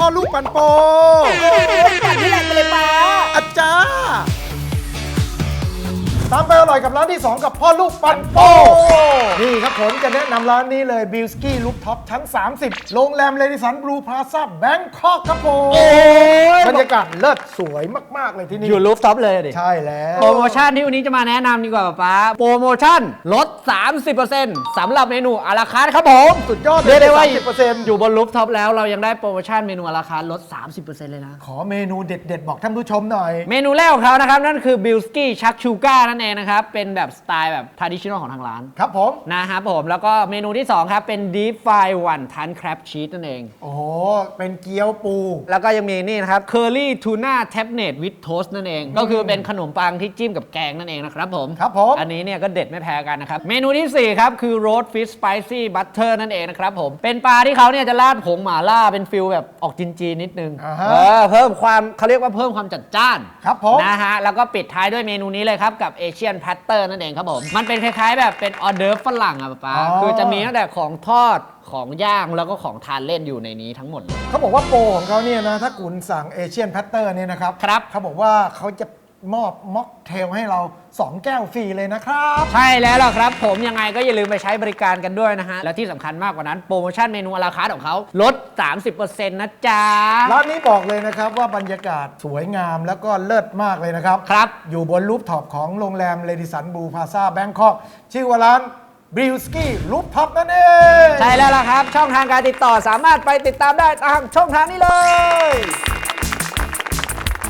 พ่อลูกปันโปแบบนี้แหละไปเลยป้าอาจารย์ตามไปอร่อยกับร้านที่ 2 กับพ่อลูกปันโป นี่ครับผมจะแนะนำร้านนี้เลยบิลสกี้ลู t ท็อปชั้น 30 โรงแรมเลดิสันบลูพลาซ่าแบงคอกครับผมยบ รรยากาศเลิศสวยมาก ๆ เลยที่นี่ อยู่รูฟท็อปเลยดิ ใช่แล้ว โปรโมชั่นที่วันนี้จะมาแนะนำดีกว่าป้าโปรโมชั่นลด 30%สำหรับเมนูอาราคาร์ทครับผม สุดยอดเลเรียยกได้ว่า30%อยู่บนรูฟท็อปแล้วเรายังได้โปรโมชั่นเมนูอาราคาร์ทลด 30%เลยนะ ขอเมนูเด็ด ๆ บอกท่านผู้ชมหน่อย เมนูแรกของเขานะครับ นั่นคือบิลสกี้ชักชูก้านั่นเองนะครับ เป็นแบบสไตล์แบบท a d i t i o n a l ของทางร้าน ครับผมนะครับผมแล้วก็เมนูที่2ครับเป็น deep fry วันทัน crab cheese นั่นเอง โอ้โหเป็นเกี๊ยวปู แล้วก็ยังมีนี่นะครับ curly tuna tabnet with toast นั่นเอง ก็คือเป็นขนมปังที่จิ้มกับแกงนั่นเองนะครับผมครับผม อันนี้เนี่ยก็เด็ดไม่แพ้กันนะครับ เมนูที่ 4 ครับ คือ roast fish spicy butter นั่นเองนะครับผม เป็นปลาที่เขาเนี่ยจะราดผงหม่าล่าเป็นฟิลแบบออกจีนๆนิดนึงอ่าฮะ เออเพิ่มความเขาเรียกว่าเพิ่มความจัดจ้าน ครับผม นะฮะ แล้วก็ปิดท้ายด้วยเมนูนี้เลยครับ กับเอเชียนพัตเตอร์นั่นเองครับผม มันเป็นคล้ายๆ แบบเป็นออเดิร์ฟฝรั่งอะป๊าอ๋อ คือจะมีตั้งแต่ของทอดของย่างแล้วก็ของทานเล่นอยู่ในนี้ทั้งหมดเลย เขาบอกว่าโปรของเขาเนี่ยนะถ้าคุณสั่งเอเชียนแพตเตอร์เนี่ยนะครับครับ เขาบอกว่าเขาจะมอบม็อกเทลให้เรา 2 แก้วฟรีเลยนะครับ ใช่แล้วล่ะครับ ผมยังไงก็อย่าลืมไปใช้บริการกันด้วยนะฮะ และที่สำคัญมากกว่านั้นโปรโมชั่นเมนูอาราคาร์ทของเขาลด 30%นะจ๊ะ ร้านนี้บอกเลยนะครับว่าบรรยากาศสวยงามแล้วก็เลิศมากเลยนะครับ ครับ อยู่บนรูปท็อปของโรงแรมเลดิสันบูพาซาแบงคอกชื่อว่าร้านบริวสกี้รูปท็อปนั่นเอง ใช่แล้วล่ะครับ ช่องทางการติดต่อสามารถไปติดตามได้ทางช่องทางนี้เลย